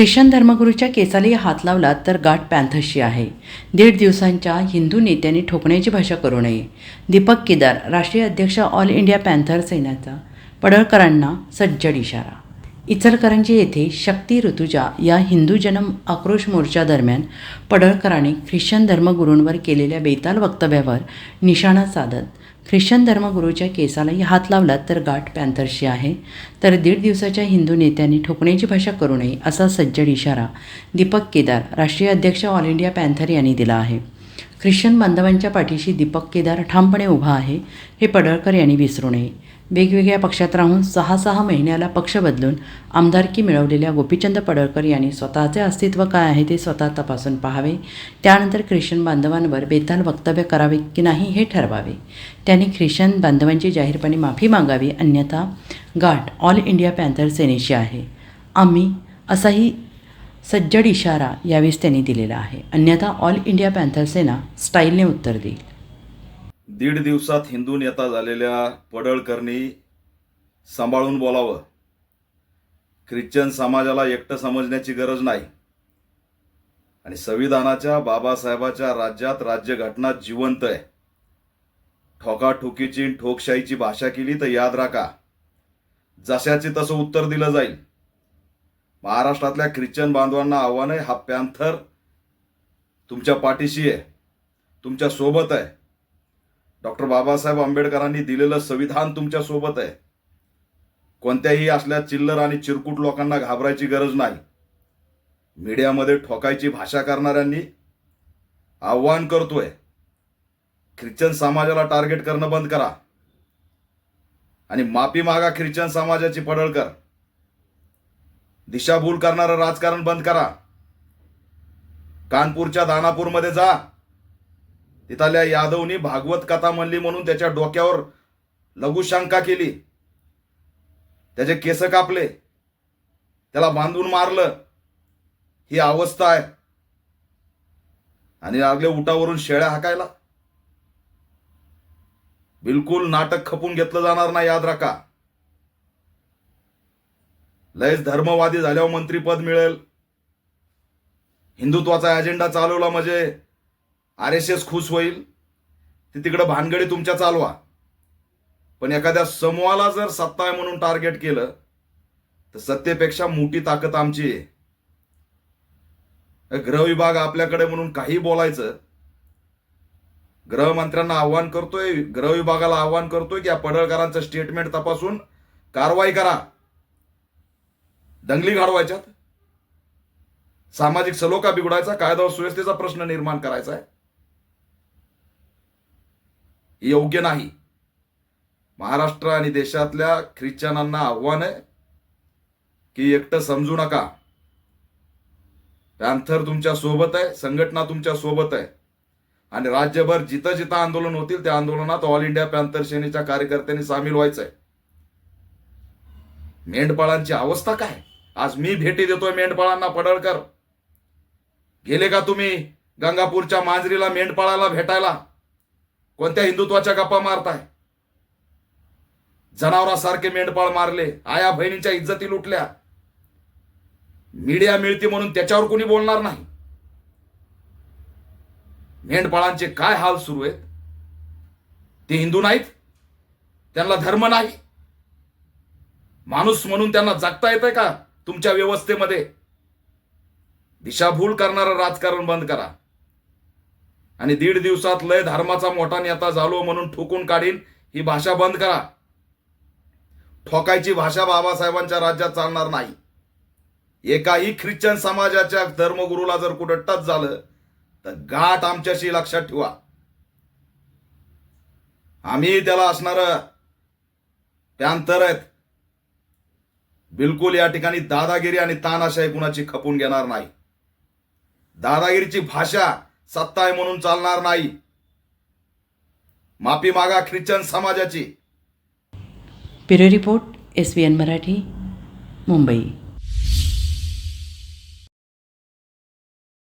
Christian धर्मगुरूच्या केसाला हात लावला तर गाठ पॅन्थशी आहे. दीड दिवसांच्या हिंदू नेत्यांनी ठोकण्याची भाषा करू नये. दीपक केदार राष्ट्रीय अध्यक्ष ऑल इंडिया पॅन्थर सेनेचा पडळकरांना सज्जड इशारा. इचलकरंजी येथे शक्ती ऋतुजा या हिंदू जनम आक्रोश मोर्चादरम्यान पडळकरांनी ख्रिश्चन धर्मगुरूंवर केलेल्या बेताल वक्तव्यावर निशाणा साधत ख्रिश्चन धर्मगुरूच्या केसालाही हात लावला तर गाठ पॅन्थर्सची आहे. तर दीड दिवसाच्या हिंदू नेत्यांनी ठोकण्याची भाषा करू नये असा सज्जड इशारा दीपक केदार राष्ट्रीय अध्यक्ष ऑल इंडिया पॅन्थर यांनी दिला आहे. ख्रिश्चन बांधवांच्या पाठीशी दीपक केदार ठामपणे उभा आहे हे पडळकर यांनी विसरू नये. वेगवेगळ्या पक्षात राहून सहा सहा महिन्याला पक्ष बदलून आमदारकी मिळवलेल्या गोपीचंद पडळकर यांनी स्वतःचे अस्तित्व काय आहे ते स्वतः तपासून पाहावे. त्यानंतर ख्रिश्चन बांधवांवर बेताल वक्तव्य करावे की नाही हे ठरवावे. त्यांनी ख्रिश्चन बांधवांची जाहीरपणे माफी मागावी अन्यथा गाठ ऑल इंडिया पॅन्थर सेनेशी आहे. आम्ही असाही सज्जड इशारा यावेळेस त्यांनी दिलेला आहे. अन्यथा ऑल इंडिया पॅन्थर सेना स्टाईलने उत्तर देईल. दीड दिवसात हिंदू नेता झालेल्या पडळकरनी सांभाळून बोलावं. ख्रिश्चन समाजाला एकटं समजण्याची गरज नाही. आणि संविधानाच्या बाबासाहेबाच्या राज्यात राज्यघटना जिवंत आहे. ठोकाठोकीची ठोकशाहीची भाषा केली तर याद राखा. जशाचे तसं उत्तर दिलं जाईल. महाराष्ट्रातल्या ख्रिश्चन बांधवांना आव्हान आहे हा पॅन्थर तुमच्या पाठीशी आहे. तुमच्यासोबत आहे. डॉक्टर बाबासाहेब आंबेडकरांनी दिलेलं संविधान तुमच्यासोबत आहे. कोणत्याही असल्या चिल्लर आणि चिरकुट लोकांना घाबरायची गरज नाही. मीडियामध्ये ठोकायची भाषा करणाऱ्यांनी आव्हान करतोय. ख्रिश्चन समाजाला टार्गेट करणं बंद करा. आणि माफी मागा ख्रिश्चन समाजाची पडळकर दिशाभूल करणारं राजकारण बंद करा. कानपूरच्या दानापूरमध्ये जा. तिथल्या यादवनी भागवत कथा म्हणली म्हणून त्याच्या डोक्यावर लघुशंका केली. त्याचे केस कापले. त्याला बांधून मारलं. ही अवस्था आहे. आणि लागले उठावरून शेळ्या हाकायला. बिलकुल नाटक खपून घेतलं जाणार नाही याद राखा. लयच धर्मवादी झाल्यावर मंत्रीपद मिळेल. हिंदुत्वाचा अजेंडा चालवला म्हणजे आर एस एस खुश होईल. ते तिकडं भानगडी तुमच्या चालवा. पण एखाद्या समूहाला जर सत्ता आहे म्हणून टार्गेट केलं तर सत्तेपेक्षा मोठी ताकद आमची आहे. गृह विभाग आपल्याकडे म्हणून काही बोलायचं गृहमंत्र्यांना आव्हान करतोय गृह विभागाला आव्हान करतोय की या पडळकरांचं स्टेटमेंट तपासून कारवाई करा. दंगली घाडवायच्यात. सामाजिक सलोखा बिघडायचा कायदा सुव्यवस्थेचा प्रश्न निर्माण करायचा आहे. योग्य नाही. महाराष्ट्र आणि देशातल्या ख्रिश्चनांना आव्हान आहे की एकटं समजू नका. पॅन्थर तुमच्यासोबत आहे संघटना तुमच्यासोबत आहे. आणि राज्यभर जिथं जिथं आंदोलन होतील त्या आंदोलनात ऑल इंडिया पॅन्थर सेनेच्या कार्यकर्त्यांनी सामील व्हायचंय. मेंढपाळांची अवस्था काय? आज मी भेटी देतोय मेंढपाळांना पडळकर. गेले का तुम्ही गंगापूरच्या मांजरीला मेंढपाळाला भेटायला? कोणत्या हिंदुत्वाच्या गप्पा मारताय? जनावरांसारखे मेंढपाळ मारले आया बहिणींच्या इज्जती लुटल्या. मीडिया मिळते म्हणून त्याच्यावर कोणी बोलणार नाही. मेंढपाळांचे काय हाल सुरू आहेत? ते हिंदू नाहीत? त्यांना धर्म नाही? माणूस म्हणून त्यांना जगता येतंय का तुमच्या व्यवस्थेमध्ये? दिशाभूल करणारं राजकारण बंद करा. आणि दीड दिवसात लय धर्माचा मोठा नेता झालो म्हणून ठोकून काढीन ही भाषा बंद करा. ठोकायची भाषा बाबासाहेबांच्या राज्यात चालणार नाही. एकाही ख्रिश्चन समाजाच्या धर्मगुरूला जर कुठं टच झालं तर गाठ आमच्याशी लक्षात ठेवा. आम्ही त्याला असणार त्यानंतर आहेत. बिलकुल या ठिकाणी दादागिरी आणि तानाशाही कुणाची खपून घेणार नाही. दादागिरीची भाषा सत्ता आहे म्हणून चालणार नाही. माफी मागा ख्रिश्चन समाजाची. Bureau report S B N Marathi Mumbai.